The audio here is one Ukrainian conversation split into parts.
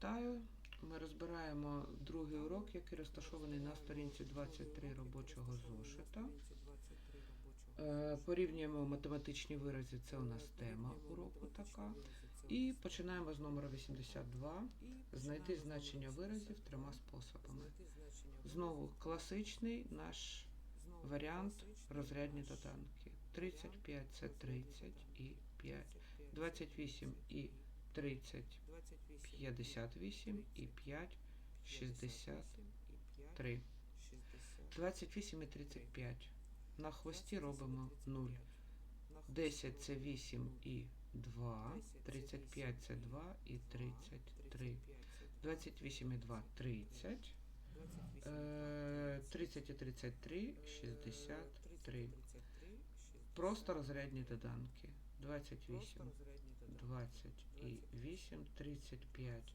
Вітаю. Ми розбираємо другий урок, який розташований на сторінці 23 робочого зошита. Е, Порівнюємо математичні вирази, це у нас тема уроку така. І починаємо з номера 82. Знайти значення виразів трьома способами. Знову класичний наш варіант розрядні доданки. 35 це 30 і 5. 28 і 30 58 і 5 63. 28 і 35. На хвості робимо 0. 10 це 8 і 2. 35 це 2 і 33. 28 і 2 30. Е, 30 і 33 63. Просто розрядні доданки. 28, 20 і 8, 35,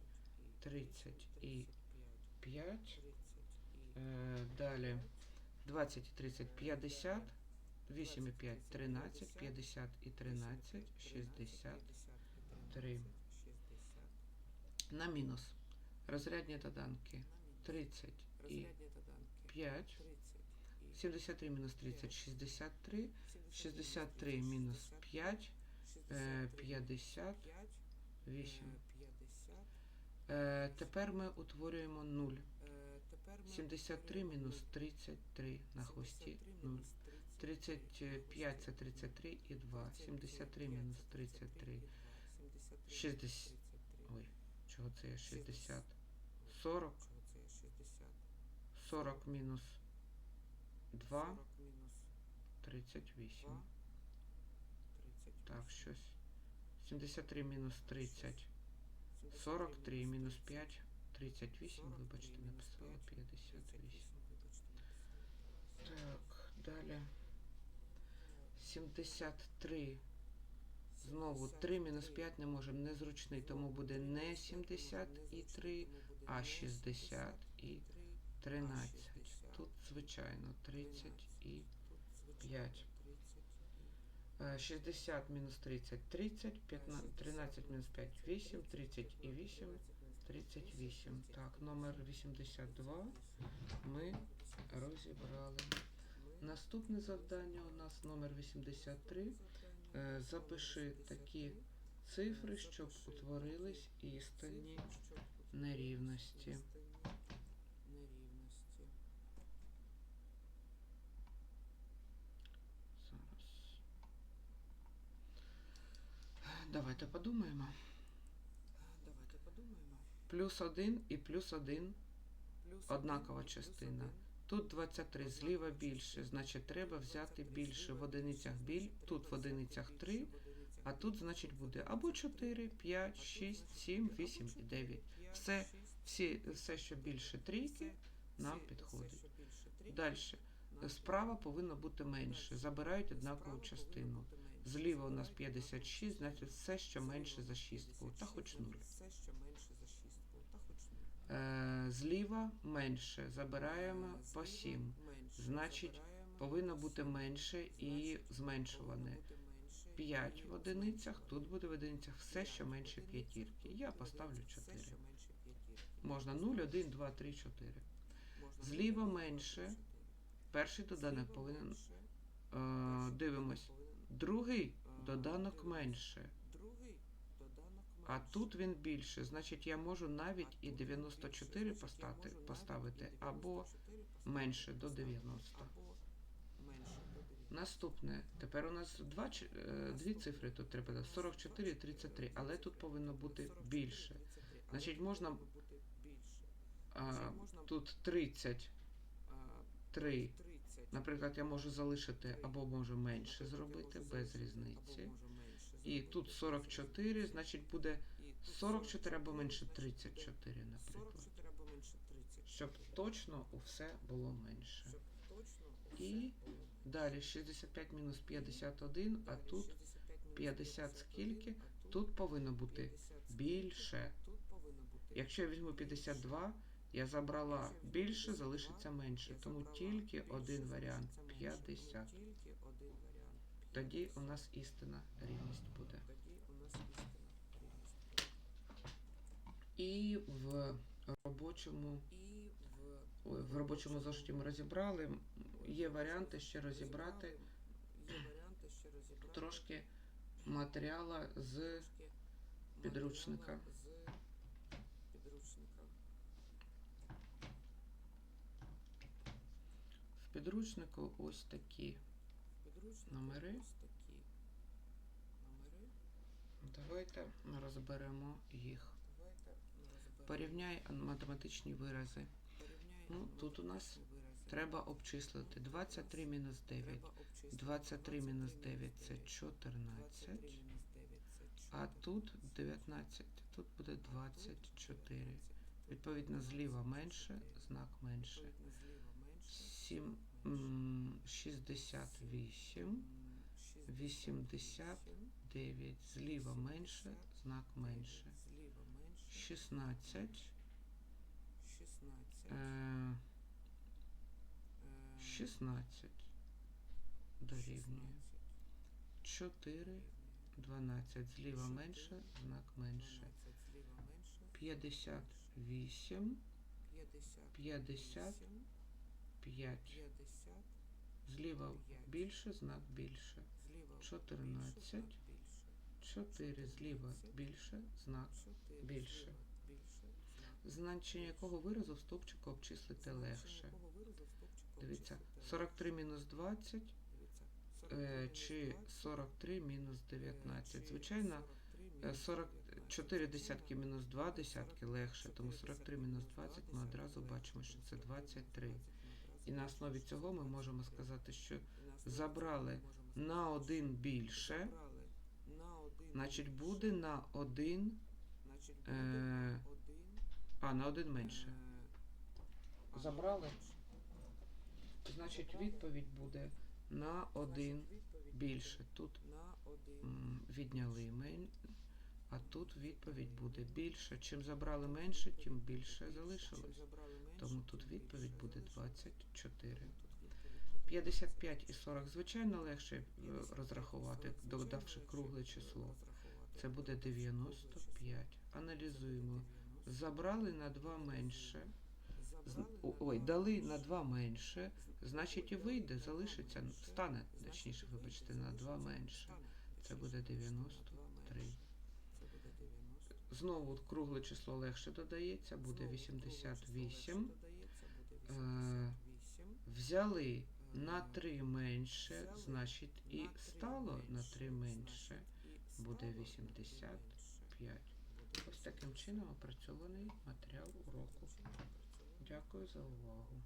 30 і 5. Е, Далі 20 і 30, 50, 8 і 5, 13, 50 і 13, 63. На мінус. Розрядні доданки. 30 і 5. 73 мінус 30, 63. 63 мінус 5, е, 58. Е, Тепер ми утворюємо 0. 73 мінус 33 на хвості 0. 35 це 33 і 2. 73 мінус 33. 60. Ой, чого це є 60? 40. 40 мінус 2. 38. Так, щось. 73 мінус 30. 43 мінус 5. 38, вибачте, написала 58. Так, далі. 73. Знову 3 мінус 5 не можемо, незручний, тому буде не 73, а 60 і 13. Тут, звичайно, 30 і 5. Е, 60 мінус 30 30, 15, 13 мінус 5 8, 30 і 8 38. Так, номер 82 ми розібрали. Наступне завдання у нас номер 83. Е, Запиши такі цифри, щоб утворились істинні нерівності. Давайте подумаємо. Давайте подумаємо. Плюс 1 і плюс 1 Плюс однакова один, частина. Тут 23, зліва більше, значить треба взяти більше в одиницях біль, тут в одиницях 3, а тут, значить, буде або 4, 5, 6, 7, 8 і 9. Все, всі, все, що більше трійки, нам підходить. Далі. Справа повинно бути менше. Забирають однакову частину. Зліва у нас 56, значить все, що менше за 6, та хоч 0. Все, що менше за 6, та хоч 0. Е, Зліва менше, забираємо по 7. Значить, повинно бути менше і зменшуване. 5 в одиницях, тут буде в одиницях все, що менше п'ятірки. Я поставлю 4. Можна 0, 1, 2, 3, 4. Зліва менше. Перший доданок повинен. Е, дивимось. Другий доданок менше. А тут він більше. Значить, я можу навіть і 94 поставити, поставити або менше до 90. Або менше до 9. Наступне. Тепер у нас два, е, дві цифри тут треба. 44 і 33, але тут повинно бути більше. Значить, можна а, тут 33. А, 30. Наприклад, я можу залишити або можу менше зробити без різниці. І тут 44, значить буде 44 або менше 34, наприклад. 44 або менше 30. Щоб точно у все було менше. І далі 65 мінус 51, а тут 50 скільки? Тут повинно бути більше. Якщо я візьму 52, я забрала більше, залишиться менше. Тому тільки один варіант 50. Тільки один варіант. Тоді у нас істина рівність буде. І в робочому, в робочому зошиті ми розібрали. Є варіанти ще розібрати трошки матеріала з підручника. матеріала з підручника. з підручнику ось такі. Номери. Давайте розберемо їх. Порівняй математичні вирази. Ну, тут у нас. Треба обчислити 23 мінус 9. 23 мінус 9 це 9. 14. 23 мінус 9 це 14. А тут 19. Тут буде 24. Відповідно, зліва менше, знак менше. Відповідно, 7, знак менше. 68, М, 80, 9. Зліва менше, знак менше. Зліва менше. 16. 16. Е, 16 дорівнює. 16. 4, 12. Зліва менше, знак менше. 12 зліва менше. 58, 50. 50, 5. 50. Зліва більше, знак більше. Зліва 14. більше, 4 зліва більше, знак. Більше. Значення якого виразу в стовпчику обчислити легше? Дивіться, обчислити 43 мінус 20 Дивіться, е, 43 чи мінус 20, 43 мінус е, 19. Звичайно, 43 е, 44 десятки мінус 2 десятки легше, тому 43 мінус 20 ми одразу бачимо, що це 23. І на основі цього ми можемо сказати, що забрали на один більше, значить буде на один, е, а на один менше. Забрали? Значить відповідь буде на один більше. Тут відняли мен, а тут відповідь буде більше. Чим забрали менше, тим більше залишилось. Тому тут відповідь буде 24. Тут відповідь буде 55 і 40, звичайно, легше е, 55 розрахувати, і 40, звичайно, додавши кругле число. Це буде додавши кругле число. 95. Аналізуємо. Забрали на 2 менше. Ой, дали на 2 менше. Значить і вийде, залишиться, стане, точніше, вибачте, на 2 менше. Це буде вийде, на два 93. менше. Це буде 90. Знову кругле число легше додається, буде Знову кругле число легше 88. додається, буде Е, 88. Взяли на Е, 3 менше, значить і три стало на 3 менше. буде стало на три 85. менше. 5. Буде Ось таким чином опрацьований матеріал уроку. Дякую за увагу.